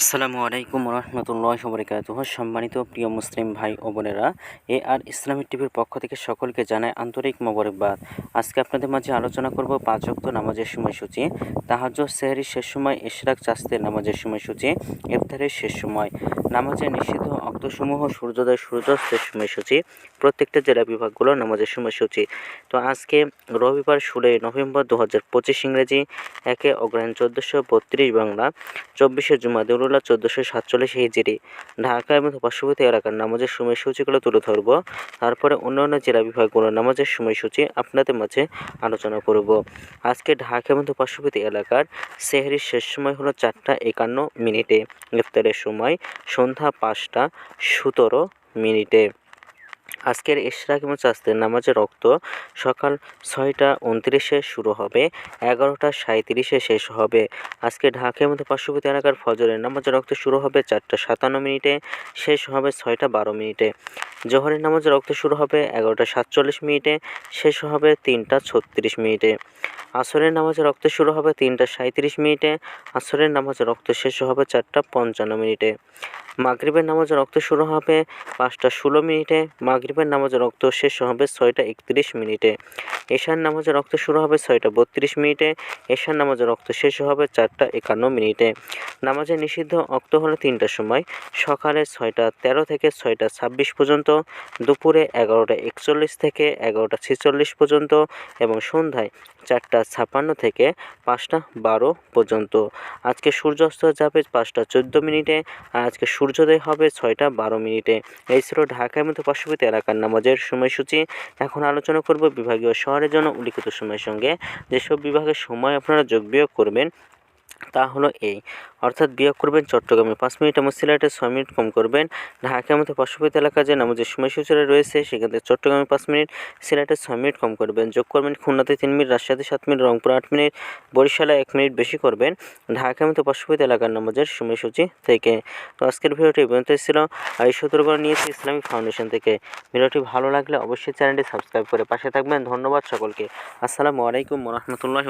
আসসালামু আলাইকুম রহমতুল্লাহ বরকাত সম্মানিত প্রিয় মুসলিম ভাই ও বোনেরা, এ আর ইসলামিক টিভির পক্ষ থেকে সকলকে জানায় আন্তরিক মোবারকবাদ। আজকে আপনাদের মাঝে আলোচনা করব পাঁচ অক্ত নামাজের সময়সূচি তাহাজ সেহরির শেষ সময়, ইশরাক, চাস্তের নামাজের সময়সূচি, ইফতারের শেষ সময়। নামাজের নিষিদ্ধ অক্তসমূহ, সূর্যোদয়, সূর্যাস্তের সময়সূচি, প্রত্যেকটা জেলা বিভাগগুলো নামাজের সময়সূচি। তো আজকে রবিবার ষোলোই নভেম্বর দু হাজার পঁচিশ ইংরেজি, একে অগ্রহায়ণ চোদ্দোশো বত্রিশ বাংলা, চব্বিশে জুমাদুল্লাহ চোদ্দোশো, সাতচল্লিশ হিজড়ি। ঢাকা এবং পার্শ্ববর্তী এলাকার নামাজের সময়সূচিগুলো তুলে ধরব। তারপরে অন্যান্য জেলা বিভাগগুলোর নামাজের সময়সূচি আপনাদের মাঝে আলোচনা করব। আজকে ঢাকা এবং পার্শ্ববর্তী এলাকার সেহরির শেষ সময় হলো চারটা একান্ন মিনিটে। ইফতারের সময় সন্ধ্যা পাঁচটা সতেরো মিনিটে। আজকের ইশরাক এবং চাস্তের নামাজের রক্ত সকাল ছয়টা উনত্রিশে শুরু হবে, এগারোটা সাঁত্রিশে শেষ হবে। আজকে ঢাকার মধ্যে পার্শ্ববর্তী এলাকার ফজরের নামাজের রক্ত শুরু হবে চারটা সাতান্ন মিনিটে, শেষ হবে ছয়টা বারো মিনিটে। জোহরের নামাজের রক্ত শুরু হবে এগারোটা সাতচল্লিশ মিনিটে, শেষ হবে তিনটা ছত্রিশ মিনিটে। আসরের নামাজে রক্ত শুরু হবে তিনটা সাঁত্রিশ মিনিটে, আসরের নামাজে রক্ত শেষ হবে চারটা পঞ্চান্ন মিনিটে। মাগরীবের নামাজের রক্ত শুরু হবে পাঁচটা ষোলো মিনিটে, মাগরীবের নামাজের রক্ত শেষ হবে ছয়টা একত্রিশ মিনিটে। এশার নামাজের রক্ত শুরু হবে ছয়টা বত্রিশ মিনিটে, এশার নামাজের রক্ত শেষ হবে চারটা একান্ন মিনিটে। নামাজের নিষিদ্ধ অক্ত হলো তিনটার সময়, সকালে ছয়টা তেরো থেকে ছয়টা ছাব্বিশ পর্যন্ত, দুপুরে এগারোটা একচল্লিশ থেকে এগারোটা ছেচল্লিশ পর্যন্ত এবং সন্ধ্যায় চারটা ছাপান্ন থেকে পাঁচটা বারো পর্যন্ত। আজকে সূর্যাস্ত যাবে পাঁচটা চোদ্দ মিনিটে, আর আজকে সূর্যোদয় হবে ছয়টা বারো মিনিটে। এই ছিল ঢাকার মতো পার্শ্ববর্তী এলাকার নামাজের সময়সূচি। এখন আলোচনা করব বিভাগীয় শহরের জন্য উল্লিখিত সময়ের সঙ্গে যেসব বিভাগের সময় আপনারা যোগ বিয়োগ করবেন তা হলো এই। অর্থাৎ বিয়োগ করবেন চট্টগ্রামে পাঁচ মিনিট এবং সিলেটে ছয় মিনিট কম করবেন। ঢাকার মতো পার্শ্ববর্তী এলাকা যে নামাজের সময়সূচিরা রয়েছে, সেখান থেকে চট্টগ্রামে পাঁচ মিনিট, সিলেটে ছয় মিনিট কম করবেন। যোগ করবেন খুলনাতে তিন মিনিট, রাজশাহীতে সাত মিনিট, রংপুর আট মিনিট, বরিশালে এক মিনিট বেশি করবেন। ঢাকার মতো পার্শ্ববর্তী এলাকার নামাজের সময়সূচি থেকে। তো আজকের ভিডিওটি পর্যন্ত ছিল। আর এই সতর্কতা নিয়েছি ইসলামিক ফাউন্ডেশন থেকে। ভিডিওটি ভালো লাগলে অবশ্যই চ্যানেলটি সাবস্ক্রাইব করে পাশে থাকবেন। ধন্যবাদ সকলকে। আসসালামু আলাইকুম রহমতুল্লাহ